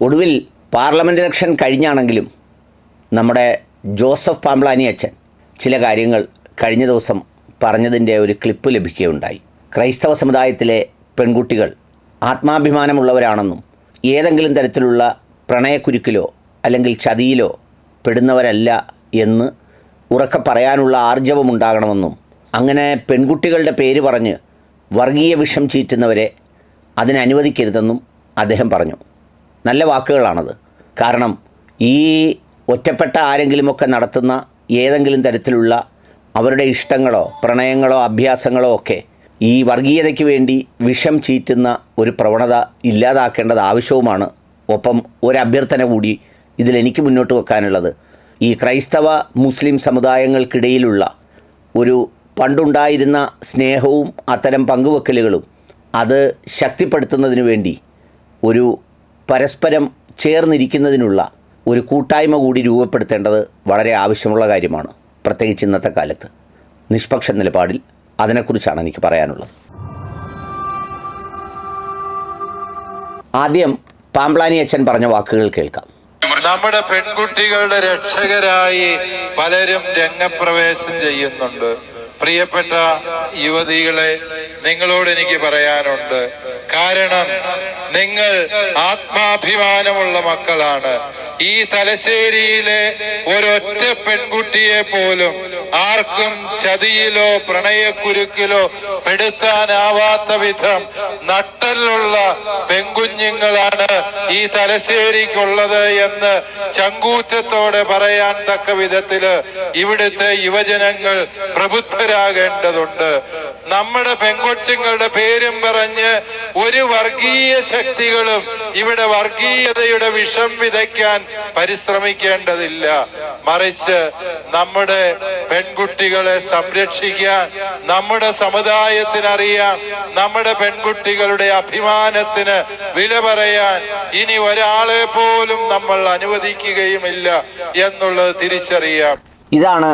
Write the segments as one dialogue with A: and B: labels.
A: ഒടുവിൽ parliament election കഴിഞ്ഞാണെങ്കിലും നമ്മുടെ Joseph Pamplany അച്ഛൻ ചില കാര്യങ്ങൾ കഴിഞ്ഞ ദിവസം പറഞ്ഞതിന്റെ ഒരു ക്ലിപ്പ് ലഭിക്കുകയുണ്ടായി. ക്രൈസ്തവ സമുദായത്തിലെ പെൺകുട്ടികൾ ആത്മാഭിമാനമുള്ളവരാണെന്നും ഏതെങ്കിലും തരത്തിലുള്ള പ്രണയക്കുരുക്കിലോ അല്ലെങ്കിൽ ചതിയിലോ പെടുന്നവരല്ല എന്ന് ഉറക്കെ പറയാനുള്ള ആർജവമുണ്ടാകണമെന്നും അങ്ങനെ പെൺകുട്ടികളുടെ പേര് പറഞ്ഞ് വർഗീയ വിഷം ചീറ്റുന്നവരെ അതിനനുവദിക്കരുതെന്നും അദ്ദേഹം പറഞ്ഞു. നല്ല വാക്കുകളാണത്. കാരണം ഈ ഒറ്റപ്പെട്ട ആരെങ്കിലുമൊക്കെ നടത്തുന്ന ഏതെങ്കിലും തരത്തിലുള്ള അവരുടെ ഇഷ്ടങ്ങളോ പ്രണയങ്ങളോ അഭ്യാസങ്ങളോ ഒക്കെ ഈ വർഗീയതയ്ക്ക് വേണ്ടി വിഷം ചീറ്റുന്ന ഒരു പ്രവണത ഇല്ലാതാക്കേണ്ടത് ആവശ്യവുമാണ്. ഒപ്പം ഒരു അഭ്യർത്ഥന കൂടി ഇതിലെനിക്ക് മുന്നോട്ട് വെക്കാനുള്ളത്. ഈ ക്രൈസ്തവ മുസ്ലിം സമുദായങ്ങൾക്കിടയിലുള്ള ഒരു പണ്ടുണ്ടായിരുന്ന സ്നേഹവും അത്തരം പങ്കുവെക്കലുകളും അത് ശക്തിപ്പെടുത്തുന്നതിന് വേണ്ടി ഒരു പരസ്പരം ചേർന്നിരിക്കുന്നതിനുള്ള ഒരു കൂട്ടായ്മ കൂടി രൂപപ്പെടുത്തേണ്ടത് വളരെ ആവശ്യമുള്ള കാര്യമാണ്. പ്രത്യേകിച്ച് ഇന്നത്തെ കാലത്ത്. നിഷ്പക്ഷ നിലപാടിൽ അതിനെക്കുറിച്ചാണ് എനിക്ക് പറയാനുള്ളത്. ആദ്യം പാമ്പ്ലാനി അച്ഛൻ പറഞ്ഞ വാക്കുകൾ കേൾക്കാം.
B: നമ്മുടെ പെൺകുട്ടികളുടെ രക്ഷകരായി പലരും രംഗപ്രവേശം ചെയ്യുന്നുണ്ട്. പ്രിയപ്പെട്ട യുവതികളെ നിങ്ങളോട് എനിക്ക് പറയാനുണ്ട്. കാരണം നിങ്ങൾ ആത്മാഭിമാനമുള്ള മക്കളാണ്. ഈ തലശ്ശേരിയിലെ ഒരൊറ്റ പെൺകുട്ടിയെ പോലും ആർക്കും ചതിയിലോ പ്രണയക്കുരുക്കിലോ പെടുത്താനാവാത്ത വിധം നട്ടലുള്ള പെൺകുഞ്ഞുങ്ങളാണ് ഈ തലശ്ശേരിക്കുള്ളത് എന്ന് ചങ്കൂറ്റത്തോടെ പറയാൻ തക്ക വിധത്തിൽ ഇവിടുത്തെ യുവജനങ്ങൾ പ്രബുദ്ധരാകേണ്ടതുണ്ട്. നമ്മുടെ പെൺകുട്ടികളുടെ പേരും പറഞ്ഞ് ഒരു വർഗീയ ശക്തികളും ഇവിടെ വർഗീയതയുടെ വിഷം വിതയ്ക്കാൻ പരിശ്രമിക്കേണ്ടതില്ല. മറിച്ച് നമ്മുടെ പെൺകുട്ടികളെ സംരക്ഷിക്കാൻ നമ്മുടെ സമുദായത്തിനറിയാം നമ്മുടെ പെൺകുട്ടികളുടെ അഭിമാനത്തിന് വില പറയാൻ ഇനി ഒരാളെ പോലും നമ്മൾ അനുവദിക്കുകയുമില്ല എന്നുള്ളത് തിരിച്ചറിയാം.
A: ഇതാണ്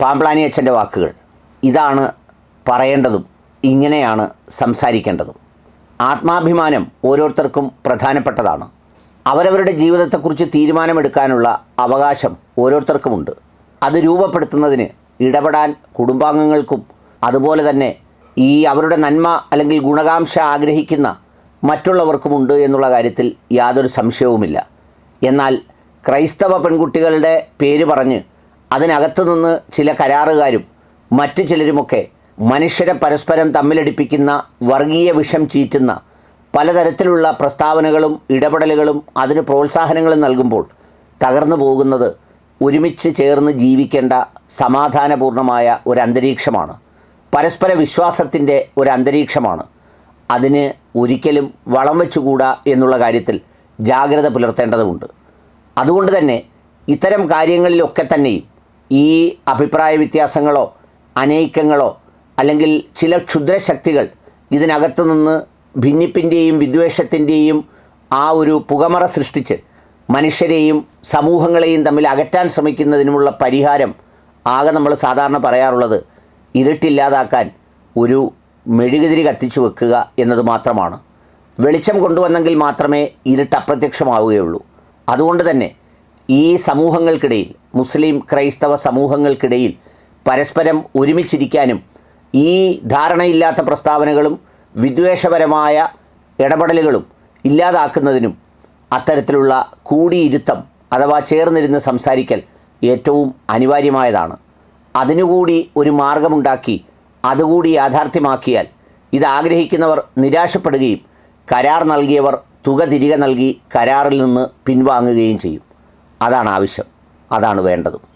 A: പാമ്പ്ലാനി അച്ഛന്റെ വാക്കുകൾ. ഇതാണ് പറയേണ്ടതും ഇങ്ങനെയാണ് സംസാരിക്കേണ്ടതും. ആത്മാഭിമാനം ഓരോരുത്തർക്കും പ്രധാനപ്പെട്ടതാണ്. അവരവരുടെ ജീവിതത്തെക്കുറിച്ച് തീരുമാനമെടുക്കാനുള്ള അവകാശം ഓരോരുത്തർക്കുമുണ്ട്. അത് രൂപപ്പെടുത്തുന്നതിന് ഇടപെടാൻ കുടുംബാംഗങ്ങൾക്കും അതുപോലെ തന്നെ ഈ അവരുടെ നന്മ അല്ലെങ്കിൽ ഗുണകാംക്ഷ ആഗ്രഹിക്കുന്ന മറ്റുള്ളവർക്കുമുണ്ട് എന്നുള്ള കാര്യത്തിൽ യാതൊരു സംശയവുമില്ല. എന്നാൽ ക്രൈസ്തവ പെൺകുട്ടികളുടെ പേര് പറഞ്ഞ് അതിനകത്തു നിന്ന് ചില കരാറുകാരും മറ്റു ചിലരുമൊക്കെ മനുഷ്യരെ പരസ്പരം തമ്മിലടിപ്പിക്കുന്ന വർഗീയ വിഷം ചീറ്റുന്ന പലതരത്തിലുള്ള പ്രസ്താവനകളും ഇടപെടലുകളും അതിന് പ്രോത്സാഹനങ്ങളും നൽകുമ്പോൾ തകർന്നു പോകുന്നത് ഒരുമിച്ച് ചേർന്ന് ജീവിക്കേണ്ട സമാധാനപൂർണമായ ഒരു അന്തരീക്ഷമാണ്. പരസ്പര വിശ്വാസത്തിന്റെ ഒരു അന്തരീക്ഷമാണ്. അതിന് ഒരിക്കലും വളം വെച്ചുകൂടാ എന്നുള്ള കാര്യത്തിൽ ജാഗ്രത പുലർത്തേണ്ടതുണ്ട്. അതുകൊണ്ട് തന്നെ ഇത്തരം കാര്യങ്ങളിലൊക്കെ തന്നെയും ഈ അഭിപ്രായ വ്യത്യാസങ്ങളോ അനൈക്യങ്ങളോ അല്ലെങ്കിൽ ചില ക്ഷുദ്രശക്തികൾ ഇതിനകത്തു നിന്ന് ഭിന്നിപ്പിന്റെയും വിദ്വേഷത്തിന്റെയും ആ ഒരു പുകമറ സൃഷ്ടിച്ച് മനുഷ്യരെയും സമൂഹങ്ങളെയും തമ്മിൽ അകറ്റാൻ ശ്രമിക്കുന്നതിനുമുള്ള പരിഹാരം ആകെ നമ്മൾ സാധാരണ പറയാറുള്ളത് ഇരുട്ടില്ലാതാക്കാൻ ഒരു മെഴുകുതിരി കത്തിച്ചു വെക്കുക എന്നത് മാത്രമാണ്. വെളിച്ചം കൊണ്ടുവന്നെങ്കിൽ മാത്രമേ ഇരുട്ട് അപ്രത്യക്ഷമാവുകയുള്ളൂ. അതുകൊണ്ട് തന്നെ ഈ സമൂഹങ്ങൾക്കിടയിൽ മുസ്ലിം ക്രൈസ്തവ സമൂഹങ്ങൾക്കിടയിൽ പരസ്പരം ഒരുമിച്ചിരിക്കാനും ഈ ധാരണയില്ലാത്ത പ്രസ്താവനകളും വിദ്വേഷപരമായ ഇടപെടലുകളും ഇല്ലാതാക്കുന്നതിനും അത്തരത്തിലുള്ള കൂടിയിരുത്തം അഥവാ ചേർന്നിരുന്ന് സംസാരിക്കൽ ഏറ്റവും അനിവാര്യമായതാണ്. അതിനുകൂടി ഒരു മാർഗമുണ്ടാക്കി അതുകൂടി യാഥാർത്ഥ്യമാക്കിയാൽ ഇത് ആഗ്രഹിക്കുന്നവർ നിരാശപ്പെടുകയും കരാർ നൽകിയവർ തുക തിരികെ നൽകി കരാറിൽ നിന്ന് പിൻവാങ്ങുകയും ചെയ്യും. അതാണ് ആവശ്യം. അതാണ് വേണ്ടതും.